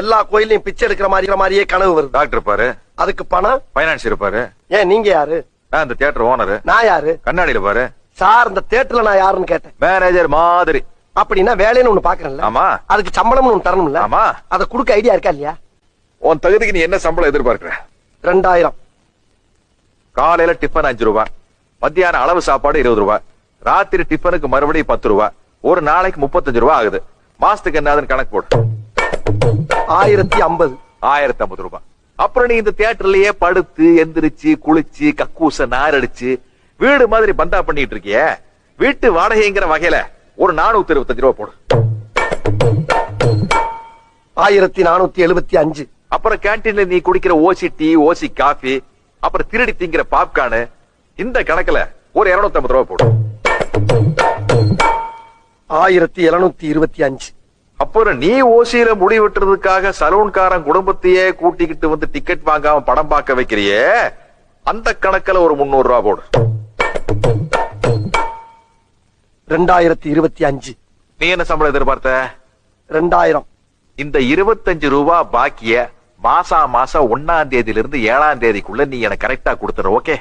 எல்லா கோயிலையும் பிச்சை எடுக்கிற மாதிரி மாதிரியே கனவு வருது. டாக்டர் இருப்பாரு. அதுக்கு பணம்? பைனான்ஸ் இருப்பாரு. ஏன் நீங்க யாரு? நான் இந்த தியேட்டர் ஓனர் நான் யாரு? கண்ணாடியில பாரு. சார் இந்த தேட்டர்ல நான் யாருன்னு கேட்டேன். மேனேஜர் மாதிரி. அப்படின்னா வேலைன்னு ஒண்ணு பாக்குறேன்ல ஆமா. அதுக்கு சம்பளம்னு ஒண்ணு தரணும்ல. ஆமா. அதை கொடுக்க ஐடியா இருக்கா இல்லையா? உன் தகுதிக்கு நீ என்ன சம்பளம் எதிர்பார்க்கிற? ரெண்டாயிரம். காலையில டிஃபன் அஞ்சு ரூபாய் மத்தியானம் அளவு சாப்பாடு இருபது ரூபாய் ராத்திரி டிஃபனுக்கு மறுபடியும் பத்து ரூபாய் ஒரு நாளைக்கு முப்பத்தஞ்சு ரூபாய் ஆகுது. மாசத்துக்கு என்னதுன்னு கணக்கு போடு. ஆயிரத்தி ஐம்பது. ஆயிரத்தி ஐம்பது ரூபாய். அப்புறம் நீ இந்த தியேட்டர்லயே படுத்து எந்திரிச்சு குளிச்சு கக்கூச நாரடிச்சு வீடு மாதிரி பந்தா பண்ணிட்டு இருக்கிய? வீட்டு வாடகைங்கிற வகையில ஒரு நானூத்தி இருபத்தஞ்சு ரூபாய் போடு. ஆயிரத்தி நானூத்தி எழுபத்தி அஞ்சு. அப்புறம் கேண்டீன்ல நீ குடிக்கிற ஓசி டீ ஓசி காஃபி அப்புறம் திருடி திங்கிற பாப்கார்னு இந்த கணக்குல ஒரு இருநூத்தி ஐம்பது ரூபாய் போடு. ஆயிரத்தி எழுநூத்தி இருபத்தி அஞ்சு. அப்புறம் நீ ஓசியில முடி வெட்டுறதுக்காக சலூன்காரன் குடும்பத்தையே கூட்டிக்கிட்டு வந்து டிக்கெட் வாங்காம படம் பார்க்க வைக்கிறியே? அந்த கணக்குல ஒரு முன்னூறு ரூபாய் போடு. ரெண்டாயிரத்தி இருபத்தி அஞ்சு. நீ என்ன சம்பளம் எதிர்பார்த்த? ரெண்டாயிரம். இந்த இருபத்தஞ்சு ரூபாய் பாக்கிய மாசா மாசம் ஒன்னாம் தேதியில இருந்து ஏழாம் தேதிக்குள்ள நீ எனக்கு கரெக்டா கொடுத்துற ஓகே